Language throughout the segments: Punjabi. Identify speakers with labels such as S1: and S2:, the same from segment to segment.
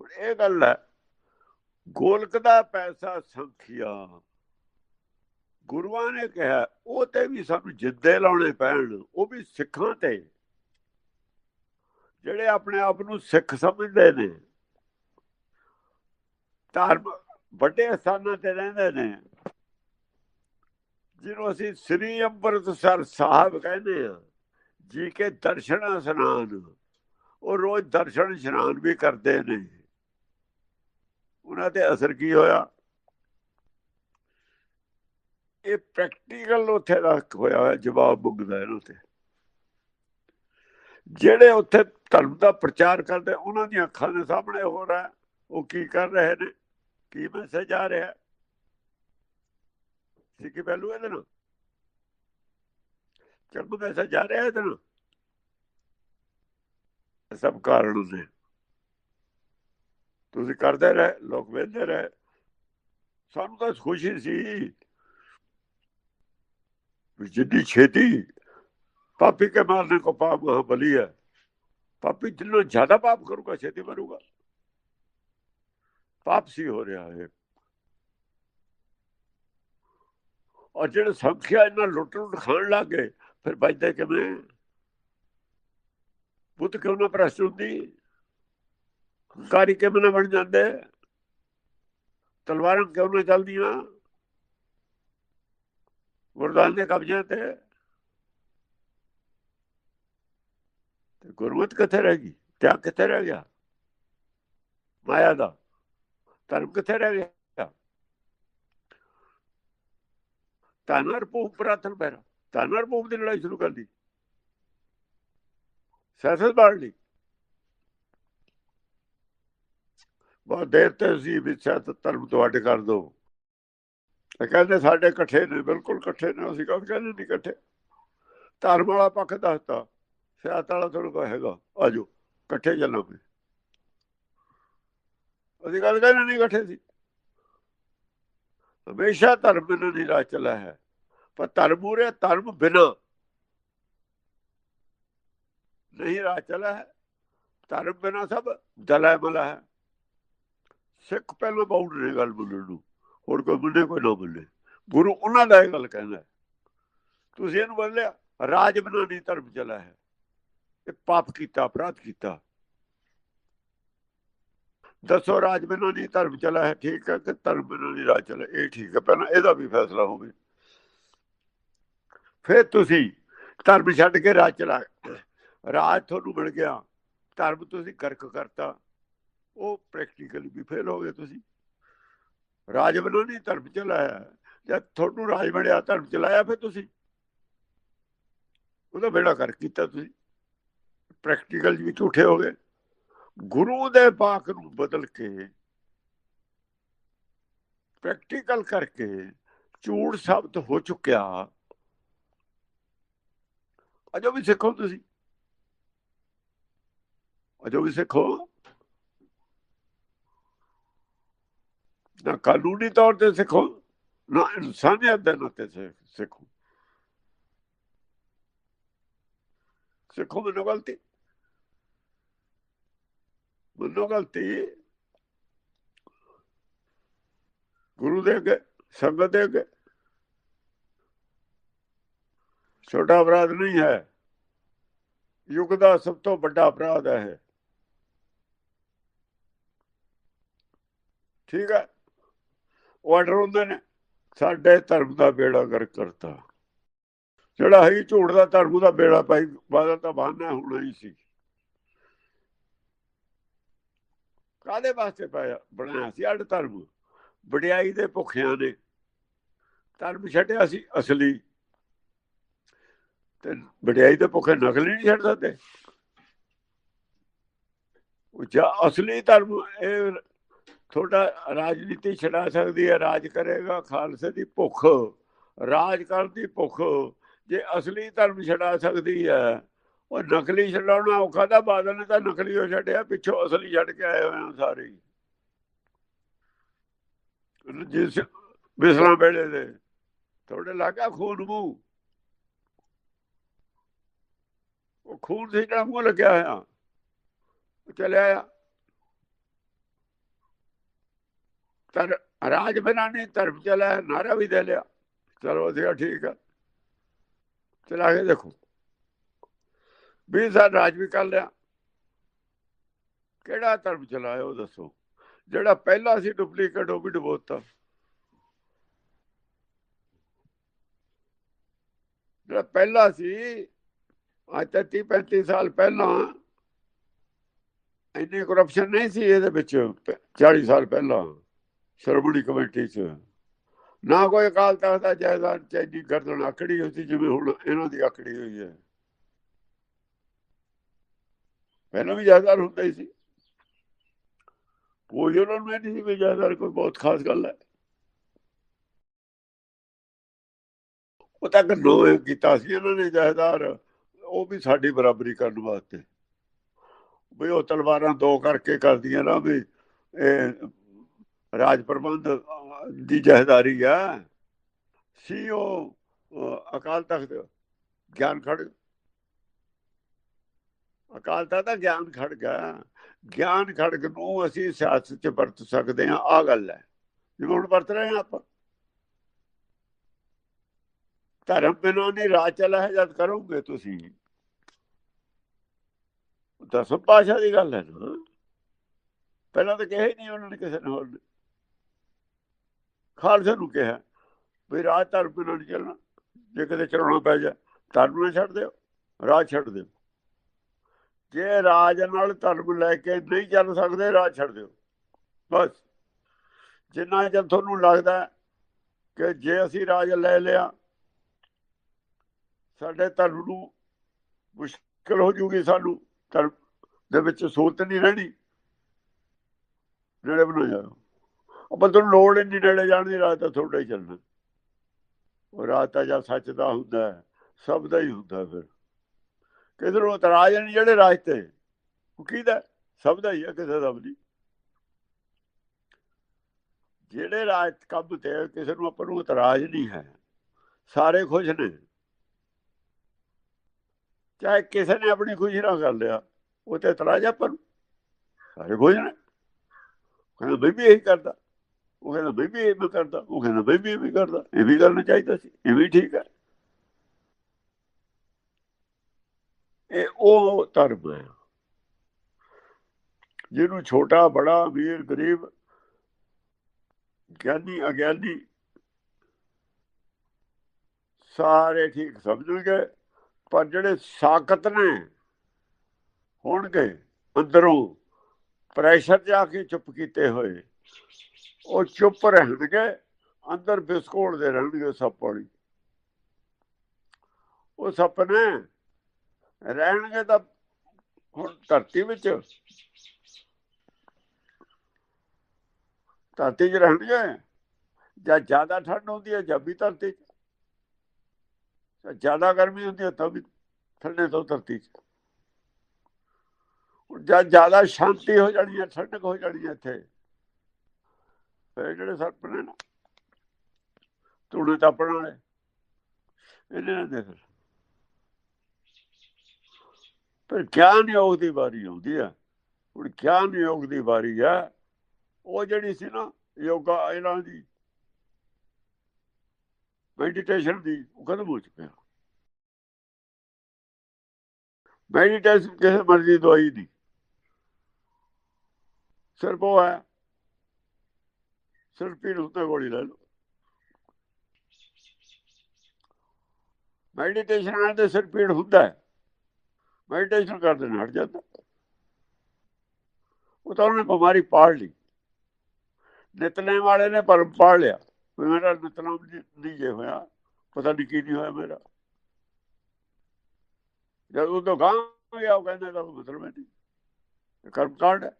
S1: ਹੁਣ ਇਹ ਗੱਲ ਹੈ, ਗੋਲਕ ਦਾ ਪੈਸਾ ਸੰਖਿਆ। ਗੁਰੂਆਂ ਨੇ ਕਿਹਾ, ਉਹ ਤੇ ਵੀ ਸਾਨੂੰ ਜਿੱਦੇ ਲਾਉਣੇ ਪੈਣ, ਉਹ ਵੀ ਸਿੱਖਾਂ ਤੇ। ਜਿਹੜੇ ਆਪਣੇ ਆਪ ਨੂੰ ਸਿੱਖ ਸਮਝਦੇ ਨੇ, ਧਰਮ ਵੱਡੇ ਸਥਾਨਾਂ ਤੇ ਰਹਿੰਦੇ ਨੇ, ਜਿਹਨੂੰ ਅਸੀਂ ਸ੍ਰੀ ਅੰਮ੍ਰਿਤਸਰ ਸਾਹਿਬ ਕਹਿੰਦੇ ਆ ਜੀ ਕੇ ਦਰਸ਼ਨ ਇਸ਼ਨਾਨ ਉਹ ਰੋਜ਼ ਦਰਸ਼ਨ ਇਸ਼ਨਾਨ ਵੀ ਕਰਦੇ ਨੇ। ਉਹਨਾਂ ਤੇ ਅਸਰ ਕੀ ਹੋਇਆ? ਇਹ ਪ੍ਰੈਕਟੀਕਲ ਉੱਥੇ ਦਾ ਹੋਇਆ ਜਵਾਬ ਮੰਗਦਾ ਇਹਨਾਂ ਤੇ ਜਿਹੜੇ ਉੱਥੇ ਧਰਮ ਦਾ ਪ੍ਰਚਾਰ ਕਰਦੇ, ਉਹਨਾਂ ਦੀਆਂ ਅੱਖਾਂ ਦੇ ਸਾਹਮਣੇ ਹੋ ਰਿਹਾ, ਉਹ ਕੀ ਕਰ ਰਹੇ ਨੇ? ਕੀ ਮੈਸੇਜ ਆ ਰਿਹਾ? ਸਿੱਕੀ ਪਹਿਲੂ ਇਹਦੇ ਨਾਲ? ਚੱਲ ਮੈਸੇਜ ਆ ਰਿਹਾ ਇਹਦੇ ਨਾਲ? ਸਭ ਕਾਰਨ ਨੇ। ਤੁਸੀਂ ਕਰਦੇ ਰਹੇ, ਲੋਕ ਵੇਖਦੇ ਰਹੇ। ਸਾਨੂੰ ਤਾਂ ਖੁਸ਼ੀ ਸੀ ਵੀ ਛੇਤੀ ਪਾਪੀ ਕੇ ਮਾਰਨੇ ਕੋ ਪਾਪ ਬਲੀ ਹੈ। ਪਾਪੀ ਜਿੰਨਾ ਜ਼ਿਆਦਾ ਪਾਪ ਕਰੂਗਾ, ਛੇਤੀ ਮਰੂਗਾ। ਪਾਪ ਸੀ ਹੋ ਰਿਹਾ ਹੈ ਔਰ ਜਿਹੜੇ ਸੰਖਿਆ ਇਹਨਾਂ ਲੁੱਟ ਲੁੱਟ ਖਾਣ ਲੱਗੇ ਫਿਰ ਬਚਦੇ ਕਿਵੇਂ? ਬੁੱਧ ਕਿਉਂ ਨਾ ਪ੍ਰਸ਼ਟ ਹੁੰਦੀ? ਕਾਰੀ ਕਿਵੇਂ ਨਾ ਬਣ ਜਾਂਦੇ? ਤਲਵਾਰਾਂ ਕਿਉਂ ਨਾ ਚੱਲਦੀਆਂ? ਵਰਦਾਨ ਦੇ ਕਬਜ਼ੇ ਤੇ। ਤੇ ਗੁਰਮਤ ਕਿੱਥੇ ਰਹਿ ਗਈ? ਤਿਆਗ ਕਿੱਥੇ ਰਹਿ ਗਿਆ? ਮਾਇਆ ਦਾ। ਧਰਮ ਕਿੱਥੇ ਰਹਿ ਗਿਆ? ਤਾਨਰ ਪੂਪ ਪ੍ਰਾਤਨ ਪੈਰਾ ਤਾਨਰ ਪੂਪ ਦੀ ਲੜਾਈ ਸ਼ੁਰੂ ਕਰ ਦੀ ਸਿਆਸਤ ਬਾੜ ਲਈ। ਬਹੁਤ ਦੇਰ ਤੇ ਸੀ ਵੀ ਸਿਆਸਤ ਧਰਮ ਤੁਹਾਡੇ ਕਰ ਦੋ ਇਹ ਕਹਿੰਦੇ ਸਾਡੇ ਇਕੱਠੇ ਨੇ, ਬਿਲਕੁਲ ਇਕੱਠੇ ਨੇ, ਅਸੀਂ ਕਦ ਕਹਿੰਦੇ ਨਹੀਂ ਇਕੱਠੇ? ਧਰਮ ਵਾਲਾ ਪੱਖ ਦੱਸਤਾ ਸਿਆਸਤ ਵਾਲਾ ਤੁਹਾਨੂੰ ਕਹੇਗਾ ਆਜੋ ਇਕੱਠੇ ਚੱਲਾਂਗੇ। ਅਸੀਂ ਗੱਲ ਕਹਿੰਦੇ ਨਹੀਂ ਇਕੱਠੇ ਸੀ? ਹਮੇਸ਼ਾ ਧਰਮ ਬਿਨਾਂ ਨਹੀਂ ਰਾਜ ਚੱਲਾ ਹੈ, ਪਰ ਧਰਮ ਉਰੇ, ਧਰਮ ਬਿਨਾਂ ਨਹੀਂ ਰਾਜ ਚੱਲਾ ਹੈ। ਧਰਮ ਬਿਨਾਂ ਸਭ ਦਲਾ ਮਲਾ ਹੈ। ਸਿੱਖ ਪਹਿਲਾਂ ਬਾਉਂਡ ਗੱਲ ਬੋਲਣ ਨੂੰ ਹੋਰ ਕੋਈ ਬੰਦੇ ਕੋਈ ਨਾ ਬੋਲੇ। ਗੁਰੂ ਉਹਨਾਂ ਦਾ ਇਹ ਗੱਲ ਕਹਿੰਦਾ ਤੁਸੀਂ ਇਹਨੂੰ ਬੋਲਿਆ ਰਾਜ ਬਿਨਾਂ ਧਰਮ ਚੱਲਾ ਹੈ। ਇਹ ਪਾਪ ਕੀਤਾ, ਅਪਰਾਧ ਕੀਤਾ। ਦੱਸੋ ਰਾਜ ਬਿਨਾਂ ਨਹੀਂ ਧਰਮ ਚਲਾ ਹੈ, ਠੀਕ ਹੈ ਕਿ ਧਰਮ ਬਿਨਾਂ ਨਹੀਂ ਰਾਜ ਚਲਾ ਇਹ ਠੀਕ ਹੈ, ਪਹਿਲਾਂ ਇਹਦਾ ਵੀ ਫੈਸਲਾ ਹੋਵੇ। ਫਿਰ ਤੁਸੀਂ ਧਰਮ ਛੱਡ ਕੇ ਰਾਜ ਚਲਾ ਰਾਜ ਤੁਹਾਨੂੰ ਮਿਲ ਗਿਆ। ਧਰਮ ਤੁਸੀਂ ਕਰਕ ਕਰਤਾ। ਉਹ ਪ੍ਰੈਕਟੀਕਲੀ ਵੀ ਫੇਲ ਹੋ ਗਏ ਤੁਸੀਂ। ਰਾਜ ਵੱਲੋਂ ਨਹੀਂ ਧਰਮ ਚਲਾਇਆ। ਜਦ ਤੁਹਾਨੂੰ ਰਾਜ ਬਣਿਆ, ਧਰਮ ਚਲਾਇਆ ਫਿਰ ਤੁਸੀਂ। ਉਹਦਾ ਬੇੜਾ ਕਰ ਕੀਤਾ ਤੁਸੀਂ। ਪ੍ਰੈਕਟੀਕਲ ਵੀ ਝੂਠੇ ਹੋ ਗਏ। ਗੁਰੂ ਦੇ ਬਾਕ ਨੂੰ ਬਦਲ ਕੇ ਪ੍ਰੈਕਟੀਕਲ ਕਰਕੇ ਝੂਠ ਸ਼ਬਦ ਹੋ ਚੁੱਕਿਆ। ਅਜੋ ਵੀ ਸਿੱਖੋ ਤੁਸੀਂ। ਅਜੋ ਵੀ ਸਿੱਖੋ। ਨਾ ਕਾਨੂੰਨੀ ਤੌਰ ਤੇ ਸਿੱਖੋ, ਨਾ ਇਨਸਾਨੀਅਤ ਦੇ ਨਾਤੇ ਸਿੱਖੋ। ਸਿੱਖੋ ਮੈਨੂੰ ਗਲਤੀ। ਮੈਨੂੰ ਗਲਤੀ। ਗੁਰੂ ਦੇ ਅੱਗੇ, ਸੰਗਤ ਦੇ ਅੱਗੇ। ਛੋਟਾ ਅਪਰਾਧ ਨਹੀਂ ਹੈ। ਯੁੱਗ ਦਾ ਸਭ ਤੋਂ ਵੱਡਾ ਅਪਰਾਧ ਹੈ ਠੀਕ ਹੈ। ਉਹ ਆਰਡਰ ਹੁੰਦੇ ਨੇ। ਸਾਡੇ ਧਰਮ ਦਾ ਬੇੜਾ ਕਰ ਕਰਤਾ। ਜਿਹੜਾ ਹੈ ਝੂਠ ਦਾ ਧਰਮ ਦਾ ਬੇੜਾ ਪਾਈ ਬਾਦਲ ਤਾਂ ਬਹਾਨਾ ਹੋਣਾ ਹੀ ਸੀ। ਕਾਦੇ ਵਾਸਤੇ ਪਾਇਆ? ਬਣਾਇਆ ਸੀ ਅੱਡ ਧਰਮ। ਵਡਿਆਈ ਦੇ ਭੁੱਖਿਆਂ ਨੇ। ਧਰਮ ਛੱਡਿਆ ਸੀ ਅਸਲੀ। ਤੇ ਵਡਿਆਈ ਦੇ ਭੁੱਖੇ ਨਕਲੀ ਨਹੀਂ ਛੱਡ ਸਕਦੇ। ਉਹ ਜਾਂ ਅਸਲੀ ਧਰਮ, ਇਹ ਤੁਹਾਡਾ ਰਾਜਨੀਤੀ ਛਡਾ ਸਕਦੀ ਹੈ, ਰਾਜ ਕਰੇਗਾ, ਖਾਲਸੇ ਦੀ ਭੁੱਖ, ਰਾਜ ਕਰਨ ਦੀ ਭੁੱਖ, ਜੇ ਅਸਲੀ ਧਰਮ ਛਡਾ ਸਕਦੀ ਹੈ, ਉਹ ਨਕਲੀ ਛਡਾਉਣਾ ਔਖਾ ਦਾ ਬਾਦਲ ਨੇ ਤਾਂ ਨਕਲੀ ਹੋ ਛੱਡਿਆ, ਪਿੱਛੋਂ ਅਸਲੀ ਛੱਡ ਕੇ ਆਏ ਹੋਏ ਆ ਸਾਰੇ। ਜਿਸ ਬਿਸਲਾ ਵੇਲੇ ਦੇ ਥੋੜੇ ਲੱਗਾ ਖੂਨ ਮੂੰਹ। ਉਹ ਖੂਨ ਸੀ ਜਿਹੜਾ ਮੂੰਹ ਲੱਗਿਆ ਹੋਇਆ ਚਲਿਆ ਆ ਤਰ ਰਾਜ ਬਿਨਾ ਧਰਮ ਚਲਾ ਨਾਰਾ ਵੀ ਦੇ ਲਿਆ। ਚਲੋ ਸੀਗਾ ਠੀਕ ਆ। ਚਲਾ ਕੇ ਦੇਖੋ। ਵੀ ਸਾਲ ਰਾਜ ਵੀ ਕਰ ਲਿਆ। ਕਿਹੜਾ ਧਰਮ ਚਲਾਇਆ ਉਹ ਦੱਸੋ? ਜਿਹੜਾ ਪਹਿਲਾ ਸੀ ਡੁਪਲੀਕੇਟ ਉਹ ਵੀ ਡਬੋਤਾ। ਜਿਹੜਾ ਪਹਿਲਾ ਸੀ, ਅੱਜ ਤੱਕ 30 35 ਸਾਲ ਪਹਿਲਾਂ, ਇੰਨੀ ਕਰਪਸ਼ਨ ਨਹੀਂ ਸੀ ਇਹਦੇ ਵਿੱਚ 40 ਸਾਲ ਪਹਿਲਾਂ। ਸ਼੍ਰੋਮਣੀ ਕਮੇਟੀ 'ਚ। ਨਾ ਕੋਈ ਅਕਾਲ ਤਖਤ ਦਾ ਜਾਇਦਾਦ ਚੈਨੀ ਗਰਦਨ ਆਕੜੀ ਹੋਈ ਸੀ ਜਿਵੇਂ ਹੁਣ ਇਹਨਾਂ ਦੀ ਆਕੜੀ ਹੋਈ ਹੈ। ਪਹਿਲਾਂ ਵੀ ਜਾਇਦਾਦ ਹੁੰਦਾ ਹੀ ਸੀ। ਕੋਈ ਉਹਨਾਂ ਨੂੰ ਨਹੀਂ ਸੀ ਵੀ ਜਾਇਦਾਦ ਕੋਈ ਬਹੁਤ ਖਾਸ ਗੱਲ ਹੈ। ਉਹ ਤੱਕ ਨੋ ਕੀਤਾ ਸੀ ਇਹਨਾਂ ਨੇ ਜਾਇਦਾਦ ਉਹ ਵੀ ਸਾਡੀ ਬਰਾਬਰੀ ਕਰਨ ਵਾਸਤੇ। ਵੀ ਉਹ ਤਲਵਾਰਾਂ ਦੋ ਕਰਕੇ ਕਰਦੀਆਂ ਨਾ ਵੀ ਇਹ ਰਾਜ ਪ੍ਰਬੰਧ ਦੀ ਜਹਦਾਰੀ ਆ। ਸੀ ਉਹ ਅਕਾਲ ਤਖਤ ਗਿਆਨ ਖੜ ਅਕਾਲ ਤਖਤ ਦਾ ਗਿਆਨ ਖੜ ਗਿਆ। ਗਿਆਨ ਖੜਕ ਨੂੰ ਅਸੀਂ ਸਿਆਸਤ 'ਚ ਵਰਤ ਸਕਦੇ ਹਾਂ। ਆ ਗੱਲ ਹੈ। ਜਿਵੇਂ ਹੁਣ ਵਰਤ ਰਹੇ ਹਾਂ ਆਪਾਂ। ਧਰਮ ਬਿਨਾਂ ਨਹੀਂ ਰਾਜ ਚਲਾ ਹੈ ਜਦ ਕਰੋਗੇ ਤੁਸੀਂ। ਦਸ ਪਾਸ਼ਾ ਦੀ ਗੱਲ ਹੈ ਨਾ। ਪਹਿਲਾਂ ਤਾਂ ਕਿਹਾ ਨਹੀਂ ਉਹਨਾਂ ਨੇ ਕਿਸੇ ਨੇ ਹੋਰ ਨੇ। ਖਾਲਸੇ ਨੂੰ ਕਿਹਾ ਵੀ ਰਾਜ ਧਰਮ ਬਿਨਾਂ ਨਹੀਂ ਚੱਲਣਾ। ਜੇ ਕਿਤੇ ਚਲਾਉਣਾ ਪੈ ਜਾ ਧਰਮ ਨਾ ਛੱਡ ਦਿਓ, ਰਾਜ ਛੱਡ ਦਿਓ। ਜੇ ਰਾਜ ਨਾਲ ਧਰਮ ਲੈ ਕੇ ਨਹੀਂ ਚੱਲ ਸਕਦੇ, ਰਾਜ ਛੱਡ ਦਿਓ। ਬਸ। ਜਿੰਨਾ ਜਦ ਤੁਹਾਨੂੰ ਲੱਗਦਾ ਕਿ ਜੇ ਅਸੀਂ ਰਾਜ ਲੈ ਲਿਆ, ਸਾਡੇ ਧਰਮ ਨੂੰ ਮੁਸ਼ਕਲ ਹੋ ਜੂਗੀ ਸਾਨੂੰ। ਧਰਮ ਦੇ ਵਿੱਚ ਸੂਰਤ ਨਹੀਂ ਰਹਿਣੀ। ਨੇੜੇ ਬਣਾ ਉਹ ਬੰਦੇ ਨੂੰ ਲੋੜ ਹੀ ਨਹੀਂ ਨੇੜੇ ਜਾਣ ਦੀ ਰਾਤ ਤਾਂ ਤੁਹਾਡਾ ਹੀ ਚੱਲਣਾ। ਉਹ ਰਾਤ ਤਾਂ ਜਾਂ ਸੱਚ ਦਾ ਹੁੰਦਾ ਸਭ ਦਾ ਹੀ ਹੁੰਦਾ ਫਿਰ। ਕਿਸੇ ਨੂੰ ਇਤਰਾਜ਼ ਨਹੀਂ ਜਿਹੜੇ ਰਾਜ ਤੇ। ਉਹ ਕਿਹਦਾ? ਸਭ ਦਾ ਹੀ ਹੈ, ਕਿਸੇ ਦਾ ਵੀ ਨਹੀਂ ਜਿਹੜੇ ਰਾਜ ਕੰਮ ਤੇ ਕਿਸੇ ਨੂੰ ਆਪਾਂ ਨੂੰ ਇਤਰਾਜ਼ ਨਹੀਂ ਹੈ। ਸਾਰੇ ਖੁਸ਼ ਨੇ। ਚਾਹੇ ਕਿਸੇ ਨੇ ਆਪਣੀ ਖੁਸ਼ੀ ਨਾਲ ਕਰ ਲਿਆ, ਉਹ ਤੇ ਇਤਰਾਜ਼ ਆਪਾਂ ਨੂੰ। ਸਾਰੇ ਖੁਸ਼ ਨੇ। ਕਹਿੰਦਾ ਮੈਂ ਵੀ ਇਹੀ ਕਰਦਾ। ਉਹ ਕਹਿੰਦਾ ਬਈ ਵੀ ਇਹ ਕਰਦਾ ਉਹ ਕਹਿੰਦਾ ਮੈਂ ਵੀ ਇਹ ਕਰਦਾ, ਇਹ ਵੀ ਕਰਨਾ ਚਾਹੀਦਾ ਸੀ, ਇਹ ਵੀ ਠੀਕ ਹੈ। ਇਹ ਉਹ ਧਰਮ ਹੈ, ਜਿਹਨੂੰ ਛੋਟਾ, ਬੜਾ, ਅਮੀਰ, ਗਰੀਬ, ਗਿਆਨੀ, ਅਗਿਆਨੀ ਸਾਰੇ ਠੀਕ ਸਮਝਣਗੇ, ਪਰ ਜਿਹੜੇ ਸਾਖਤ ਨੇ, ਹੋਣਗੇ, ਅੰਦਰੋਂ ਪ੍ਰੈਸ਼ਰ ਜਾ ਕੇ ਚੁੱਪ ਕੀਤੇ ਹੋਏ ਉਹ ਚੁੱਪ ਰਹਿਣਗੇ ਅੰਦਰ ਬਿਸਕੋਟ ਦੇ ਰਹਿਣਗੇ ਸੱਪ ਵਾਲੀ। ਉਹ ਸੱਪ ਨੇ ਰਹਿਣਗੇ ਤਾਂ ਹੁਣ ਧਰਤੀ ਵਿੱਚ। ਧਰਤੀ 'ਚ ਰਹਿਣਗੇ? ਜਾਂ ਜ਼ਿਆਦਾ ਠੰਡ ਹੁੰਦੀ ਹੈ ਜਾਂ ਵੀ ਧਰਤੀ 'ਚ? ਜ਼ਿਆਦਾ ਗਰਮੀ ਹੁੰਦੀ ਹੈ ਤਾਂ ਵੀ ਠੰਡੇ ਤੋਂ ਧਰਤੀ 'ਚ। ਜਦ ਜ਼ਿਆਦਾ ਸ਼ਾਂਤੀ ਹੋ ਜਾਣੀ ਹੈ, ਠੰਡਕ ਹੋ ਜਾਣੀ ਹੈ ਇੱਥੇ। ਫਿਰ ਜਿਹੜੇ ਸਰਪ ਨੇ ਨਾ। ਤੂੜੇ ਤਾਪਣ ਵਾਲੇ। ਇਹਨੇ ਨਾ ਦੇਖ। ਪਰ ਗਿਆਨ ਯੋਗ ਦੀ ਵਾਰੀ ਆਉਂਦੀ ਆ। ਹੁਣ ਗਿਆਨ ਯੋਗ ਦੀ ਵਾਰੀ ਆ। ਉਹ ਜਿਹੜੀ ਸੀ ਨਾ ਯੋਗਾ ਇਹਨਾਂ ਦੀ ਮੈਡੀਟੇਸ਼ਨ ਦੀ, ਉਹ ਖਤਮ ਹੋ ਚੁੱਕਿਆ। ਮੈਡੀਟੇਸ਼ਨ ਕਿਸੇ ਮਰਜ਼ੀ ਦਵਾਈ ਦੀ। ਸਿਰਫ ਉਹ ਹੈ ਸਿਰ ਪੀੜ ਹੁੰਦਾ ਗੋਲੀ ਲੈ ਲਓ। ਮੈਡੀਟੇਸ਼ਨ ਨਾਲ ਤੇ ਸਿਰ ਪੀੜ ਹੁੰਦਾ ਹੈ। ਮੈਡੀਟੇਸ਼ਨ ਕਰਦੇ ਨਾਲ ਹਟ ਜਾਂਦਾ। ਉਹ ਤਾਂ ਉਹਨੇ ਬਿਮਾਰੀ ਪਾੜ ਲਈ। ਨਿਤਨੇਮ ਵਾਲੇ ਨੇ ਪਰਮ ਪਾੜ ਲਿਆ। ਮੇਰਾ ਨਿਤਨੇਮ ਨਹੀਂ ਜੇ ਹੋਇਆ, ਪਤਾ ਨਹੀਂ ਕੀ ਨਹੀਂ ਹੋਇਆ ਮੇਰਾ। ਜਦ ਉਹ ਤੋਂ ਗਾਂ ਗਿਆ, ਉਹ ਕਹਿੰਦਾ ਤਾਂ ਮਤਲਬ ਨਹੀਂ। ਕਰਮ ਕਾਂਡ ਹੈ।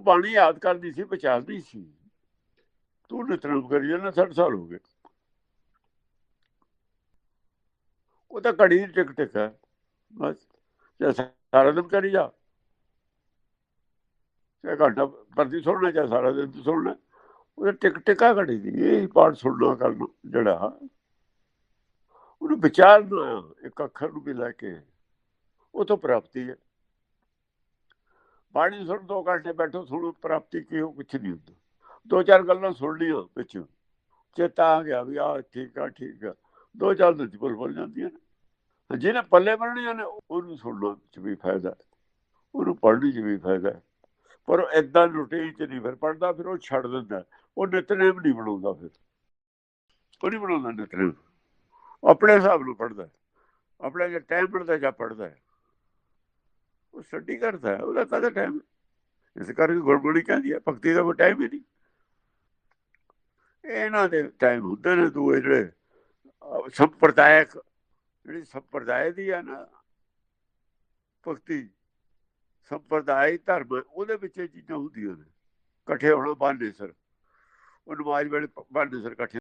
S1: ਤੂੰ ਬਾਣੀ ਯਾਦ ਕਰਦੀ ਸੀ ਬਚਾਉਂਦੀ ਸੀ। ਤੂੰ ਨਿਤਨੇਮ ਕਰੀ ਜਾਂਦਾ 60 ਸਾਲ ਹੋ ਗਏ। ਉਹ ਤਾਂ ਘੜੀ ਦੀ ਟਿਕ ਟਿਕ ਹੈ। ਬਸ, ਜੇ ਸਾਰਾ ਦਿਨ ਕਰੀ ਜਾ। ਚਾਹੇ ਘੰਟਾ ਪ੍ਰਤੀ ਸੁਣਨਾ, ਚਾਹੇ ਸਾਰਾ ਦਿਨ ਤੂੰ ਸੁਣਨਾ। ਉਹ ਟਿਕ ਟਿਕਾ ਘੜੀ ਦੀ, ਇਹ ਪਾਠ ਸੁਣਨਾ, ਕਰਨਾ, ਜਿਹੜਾ ਉਹਨੂੰ ਵਿਚਾਰਨਾ, ਇੱਕ ਅੱਖਰ ਨੂੰ ਵੀ ਲੈ ਕੇ। ਉਹ ਤੋਂ ਪ੍ਰਾਪਤੀ ਹੈ। ਬਾਣੀ ਸੁਣ ਦੋ ਘੰਟੇ ਬੈਠੋ, ਸੁਣੋ ਪ੍ਰਾਪਤੀ ਕੀ ਹੋ ਕੁਛ ਨਹੀਂ ਹੁੰਦਾ। ਦੋ ਚਾਰ ਗੱਲਾਂ ਸੁਣ ਲਈਆਂ ਵਿੱਚ। ਚੇਤਾ ਆ ਗਿਆ ਵੀ ਆ ਠੀਕ ਆ ਠੀਕ ਆ। ਦੋ ਚਾਰ ਦਿਨ ਚ ਭੁੱਲ ਭੁੱਲ ਜਾਂਦੀਆਂ ਨੇ। ਜਿਹਨੇ ਪੱਲੇ ਬਣਨੀਆਂ ਨੇ ਉਹਨੂੰ ਸੁਣਨ ਚ ਵੀ ਫਾਇਦਾ। ਉਹਨੂੰ ਪੜ੍ਹਨ ਚ ਵੀ ਫਾਇਦਾ। ਪਰ ਉਹ ਏਦਾਂ ਰੁਟੀਨ ਚ ਨਹੀਂ ਫਿਰ ਪੜਦਾ ਫਿਰ ਉਹ ਛੱਡ ਦਿੰਦਾ। ਉਹ ਨਿਤਨੇਮ ਨਹੀਂ ਬਣਾਉਂਦਾ ਫਿਰ। ਉਹ ਨਹੀਂ ਬਣਾਉਂਦਾ ਨਿਤਨੇਮ। ਉਹ ਆਪਣੇ ਹਿਸਾਬ ਨਾਲ ਪੜਦਾ ਆਪਣੇ ਜੇ ਟਾਈਮ ਮਿਲਦਾ ਜਾਂ ਪੜਦਾ ਉਹ ਸਟੱਡੀ ਕਰਦਾ ਹੈ ਉਹਦਾ ਕਦੇ ਟਾਈਮ ਇਸ ਕਰਕੇ ਗੁਰਬਾਣੀ ਕਹਿੰਦੀ ਹੈ ਭਗਤੀ ਦਾ ਕੋਈ ਟਾਈਮ ਹੀ ਨਹੀਂ। ਇਹਨਾਂ ਦੇ ਟਾਈਮ ਹੁੰਦੇ ਨੇ ਦੂਏ ਜਿਹੜੇ ਸੰਪਰਦਾਇਕ, ਜਿਹੜੀ ਸੰਪਰਦਾਇ ਦੀ ਆ ਨਾ, ਭਗਤੀ, ਸੰਪਰਦਾਇ ਧਰਮ, ਉਹਦੇ ਵਿੱਚ ਇਹ ਚੀਜ਼ਾਂ ਹੁੰਦੀਆਂ ਨੇ। ਇਕੱਠੇ ਹੋਣਾ ਬਾਨੇ ਸਰ। ਉਹ ਨਮਾਜ਼ ਵੇਲੇ ਬਾਨੇ ਸਰ ਇਕੱਠੇ